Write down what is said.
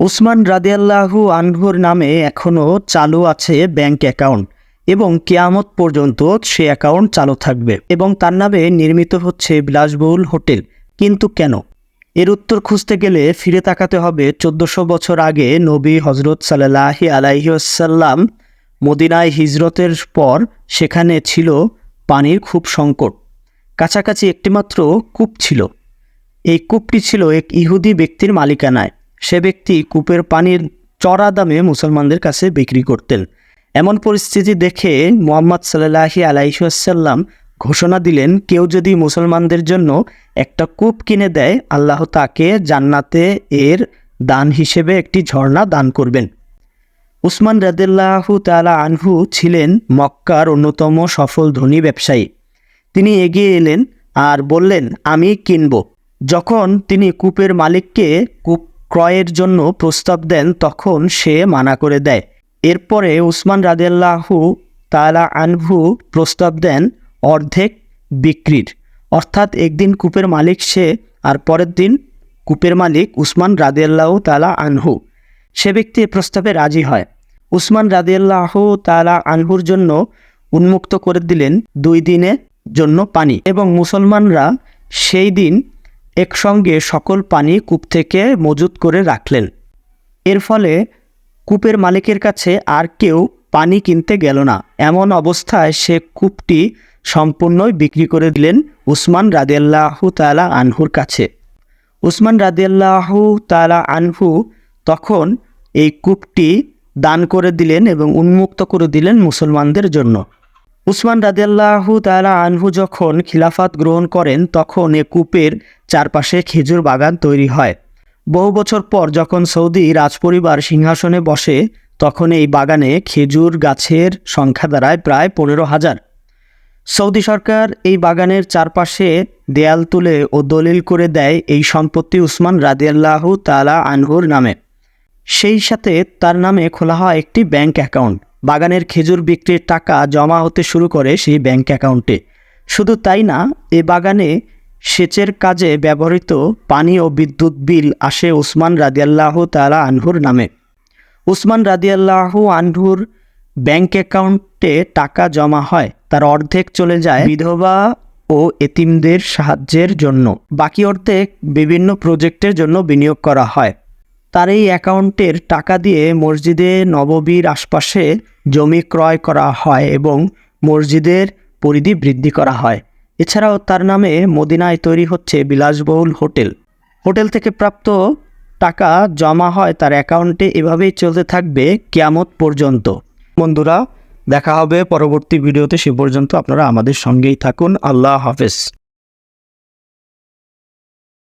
উসমান রাদিয়াল্লাহু আনহুর নামে এখনও চালু আছে ব্যাংক অ্যাকাউন্ট এবং কেয়ামত পর্যন্ত সে অ্যাকাউন্ট চালু থাকবে এবং তার নামে নির্মিত হচ্ছে বিলাসবহুল হোটেল। কিন্তু কেন? এর উত্তর খুঁজতে গেলে ফিরে তাকাতে হবে চোদ্দশো বছর আগে নবী হজরত সাল্লাহি আলাইসাল্লাম মদিনায় হিজরতের পর সেখানে ছিল পানির খুব সংকট। কাছাকাছি একটিমাত্র কূপ ছিল। এই কূপটি ছিল এক ইহুদি ব্যক্তির মালিকানায়। সে ব্যক্তি কূপের পানির চড়া দামে মুসলমানদের কাছে বিক্রি করতেন। এমন পরিস্থিতি দেখে মোহাম্মদ সাল্লাহি আলাইসাল্লাম ঘোষণা দিলেন, কেউ যদি মুসলমানদের জন্য একটা কূপ কিনে দেয়, আল্লাহ তাকে জান্নাতে এর দান হিসেবে একটি ঝর্ণা দান করবেন। উসমান রাদিল্লাহু তালা আনহু ছিলেন মক্কার অন্যতম সফল ধনী ব্যবসায়ী। তিনি এগিয়ে এলেন আর বললেন, আমি কিনব। যখন তিনি কূপের মালিককে কূপ ক্রয়ের জন্য প্রস্তাব দেন তখন সে মানা করে দেয়। এরপরে উসমান রাদিয়াল্লাহু তালা আনহু প্রস্তাব দেন অর্ধেক বিক্রির। অর্থাৎ একদিন কূপের মালিক সে আর পরের দিন কূপের মালিক উসমান রাদিয়াল্লাহু তালা আনহু। সে ব্যক্তি এ প্রস্তাবে রাজি হয়। উসমান রাদিয়াল্লাহ তালা আনহুর জন্য উন্মুক্ত করে দিলেন দুই দিনের জন্য পানি এবং মুসলমানরা সেই দিন একসঙ্গে সকল পানি কূপ থেকে মজুত করে রাখলেন। এর ফলে কূপের মালিকের কাছে আর কেউ পানি কিনতে গেল না। এমন অবস্থায় সে কূপটি সম্পূর্ণই বিক্রি করে দিলেন উসমান রাদিয়াল্লাহু তালা আনহুর কাছে। উসমান রাদিয়াল্লাহু তালা আনহু তখন এই কূপটি দান করে দিলেন এবং উন্মুক্ত করে দিলেন মুসলমানদের জন্য। উসমান রাদিয়াল্লাহু তালা আনহু যখন খিলাফাত গ্রহণ করেন, তখন এ কূপের চারপাশে খেজুর বাগান তৈরি হয়। বহু বছর পর যখন সৌদি রাজপরিবার সিংহাসনে বসে, তখন এই বাগানে খেজুর গাছের সংখ্যা দাঁড়ায় প্রায় পনেরো হাজার। সৌদি সরকার এই বাগানের চারপাশে দেয়াল তুলে ও দলিল করে দেয় এই সম্পত্তি উসমান রাদিয়াল্লাহু তালা আনহুর নামে। সেই সাথে তার নামে খোলা হয় একটি ব্যাংক অ্যাকাউন্ট। বাগানের খেজুর বিক্রির টাকা জমা হতে শুরু করে সেই ব্যাংক অ্যাকাউন্টে। শুধু তাই না, এ বাগানে সেচের কাজে ব্যবহৃত পানি ও বিদ্যুৎ বিল আসে উসমান রাদিয়াল্লাহ তালা আনহুর নামে। উসমান রাদিয়াল্লাহু আনহুর ব্যাংক অ্যাকাউন্টে টাকা জমা হয়, তার অর্ধেক চলে যায় বিধবা ও এতিমদের সাহায্যের জন্য। বাকি অর্ধেক বিভিন্ন প্রজেক্টের জন্য বিনিয়োগ করা হয়। তার এই অ্যাকাউন্টের টাকা দিয়ে মসজিদে নববীর আশপাশে জমি ক্রয় করা হয় এবং মসজিদের পরিধি বৃদ্ধি করা হয়। এছাড়াও তার নামে মদিনায় তৈরি হচ্ছে বিলাসবহুল হোটেল। হোটেল থেকে প্রাপ্ত টাকা জমা হয় তার অ্যাকাউন্টে। এভাবেই চলতে থাকবে কেয়ামত পর্যন্ত। বন্ধুরা, দেখা হবে পরবর্তী ভিডিওতে। সে পর্যন্ত আপনারা আমাদের সঙ্গেই থাকুন। আল্লাহ হাফেজ।